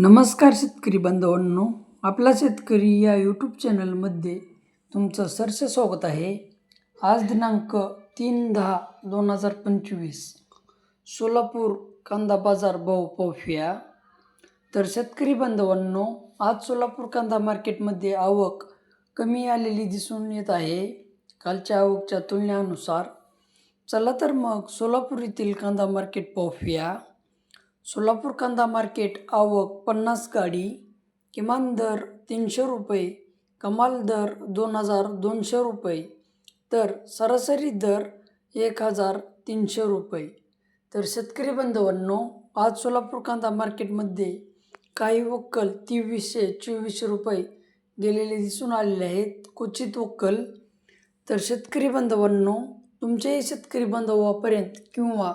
नमस्कार शेतकरी बांधवांनो आपला शेतकरी या यूट्यूब चॅनलमध्ये तुमचं सरसे स्वागत आहे. आज दिनांक तीन दहा दोन हजार पंचवीस सोलापूर कांदा बाजार भाव पाहूया. तर शेतकरी बांधवांनो आज सोलापूर कांदा मार्केटमध्ये आवक कमी आलेली दिसून येत आहे. कालच्या आवकच्या तुलनेनुसार चला तर मग सोलापूर येथील कांदा मार्केट पाहूया. सोलापूर कांदा मार्केट आवक पन्नास गाडी किमान दर तीनशे रुपये कमाल दर दोन हजार दोनशे रुपये तर सरासरी दर एक हजार तीनशे रुपये. तर शेतकरी बांधवांनो आज सोलापूर कांदा मार्केटमध्ये काही वक्कल तेवीसशे चोवीसशे रुपये गेलेले दिसून आलेले आहेत. क्वचित वक्कल तर शेतकरी बांधवांनो तुमच्याही शेतकरी बांधवापर्यंत किंवा